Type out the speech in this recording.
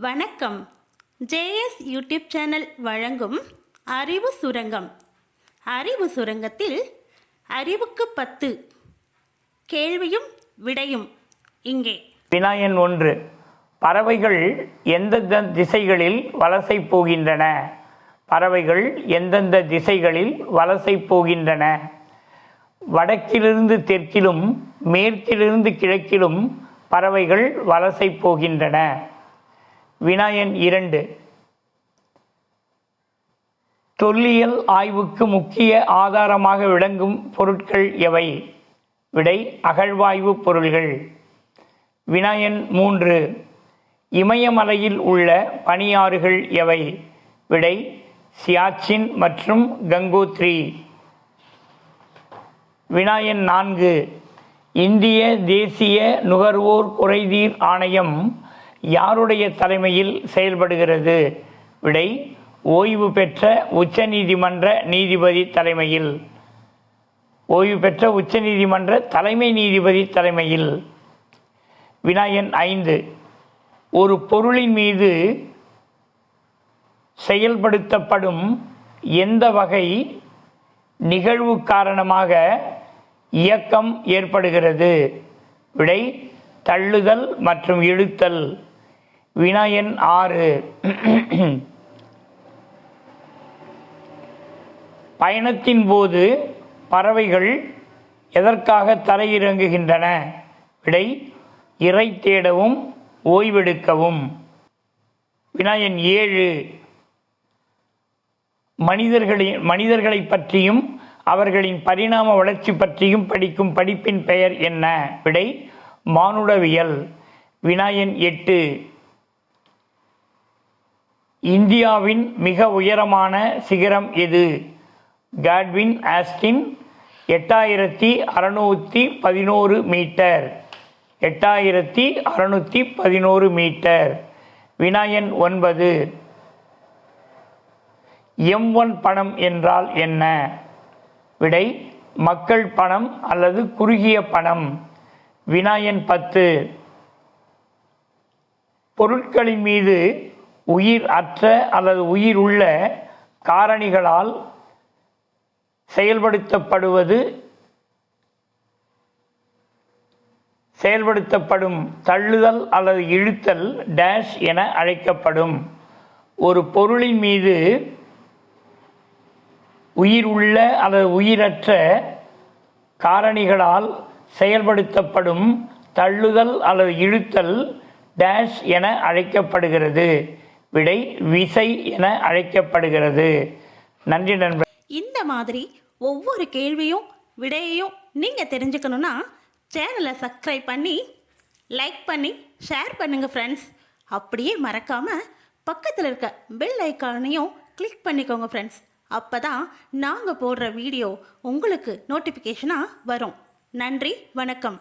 வணக்கம். JS YouTube channel வழங்கும் அறிவு சுரங்கம். அறிவு சுரங்கத்தில் அறிவுக்கு பத்து கேள்வியும் விடையும். இங்கே. வினாயன் ஒன்று. பறவைகள் எந்தெந்த திசைகளில் வலசை போகின்றன? பறவைகள் எந்தெந்த திசைகளில் வலசை போகின்றன? வடக்கிலிருந்து தெற்கிலும் மேற்கிலிருந்து கிழக்கிலும் பறவைகள் வலசை போகின்றன. வினாயன் இரண்டு. தொல்லியல் ஆய்வுக்கு முக்கிய ஆதாரமாக விளங்கும் பொருட்கள் எவை? விடை அகழ்வாய்வு பொருள்கள். வினாயன் மூன்று. இமயமலையில் உள்ள பனியாறுகள் எவை? விடை சியாச்சின் மற்றும் கங்கோத்ரி. வினாயன் நான்கு. இந்திய தேசிய நுகர்வோர் குறைதீர் ஆணையம் யாருடைய தலைமையில் செயல்படுகிறது? விடை ஓய்வு பெற்ற உச்சநீதிமன்ற நீதிபதி தலைமையில். ஓய்வு பெற்ற உச்சநீதிமன்ற தலைமை நீதிபதி தலைமையில். வினாயன் ஐந்து. ஒரு பொருளின் மீது செயல்படுத்தப்படும் எந்த வகை நிகழ்வு காரணமாக இயக்கம் ஏற்படுகிறது? விடை தள்ளுதல் மற்றும் இழுத்தல். வினாயன் ஆறு. பயணத்தின் போது பறவைகள் எதற்காக தரையிறங்குகின்றன? விடை இறை தேடவும் ஓய்வெடுக்கவும். வினாயன் ஏழு. மனிதர்களின் மனிதர்களை பற்றியும் அவர்களின் பரிணாம வளர்ச்சி பற்றியும் படிக்கும் படிப்பின் பெயர் என்ன? விடை மானுடவியல். வினாயன் எட்டு. இந்தியாவின் மிக உயரமான சிகரம் எது? காட்வின் ஆஸ்டின் எட்டாயிரத்தி அறநூற்றி பதினோரு மீட்டர். எட்டாயிரத்தி அறநூற்றி பதினோரு மீட்டர். வினாயன் ஒன்பது. எம் ஒன் பணம் என்றால் என்ன? விடை மக்கள் பணம் அல்லது குறுகிய பணம். வினாயன் பத்து. பொருட்களின் மீது உயிர் அற்ற அல்லது உயிர் உள்ள காரணிகளால் செயல்படுத்தப்படுவது செயல்படுத்தப்படும் தள்ளுதல் அல்லது இழுத்தல் டேஷ் என அழைக்கப்படும். ஒரு பொருளின் மீது உயிர் உள்ள அல்லது உயிரற்ற காரணிகளால் செயல்படுத்தப்படும் தள்ளுதல் அல்லது இழுத்தல் டேஷ் என அழைக்கப்படுகிறது. விடை விசை என அழைக்கப்படுகிறது. நன்றி நண்பர் இந்த மாதிரி ஒவ்வொரு கேள்வியும் விடையையும் நீங்கள் தெரிஞ்சுக்கணுன்னா சேனலை சப்ஸ்கிரைப் பண்ணி லைக் பண்ணி ஷேர் பண்ணுங்கள் ஃப்ரெண்ட்ஸ் அப்படியே மறக்காமல் பக்கத்தில் இருக்க பெல் ஐக்கானையும் கிளிக் பண்ணிக்கோங்க ஃப்ரெண்ட்ஸ் அப்போ தான் நாங்கள் போடுற வீடியோ உங்களுக்கு நோட்டிஃபிகேஷனாக வரும். நன்றி வணக்கம்.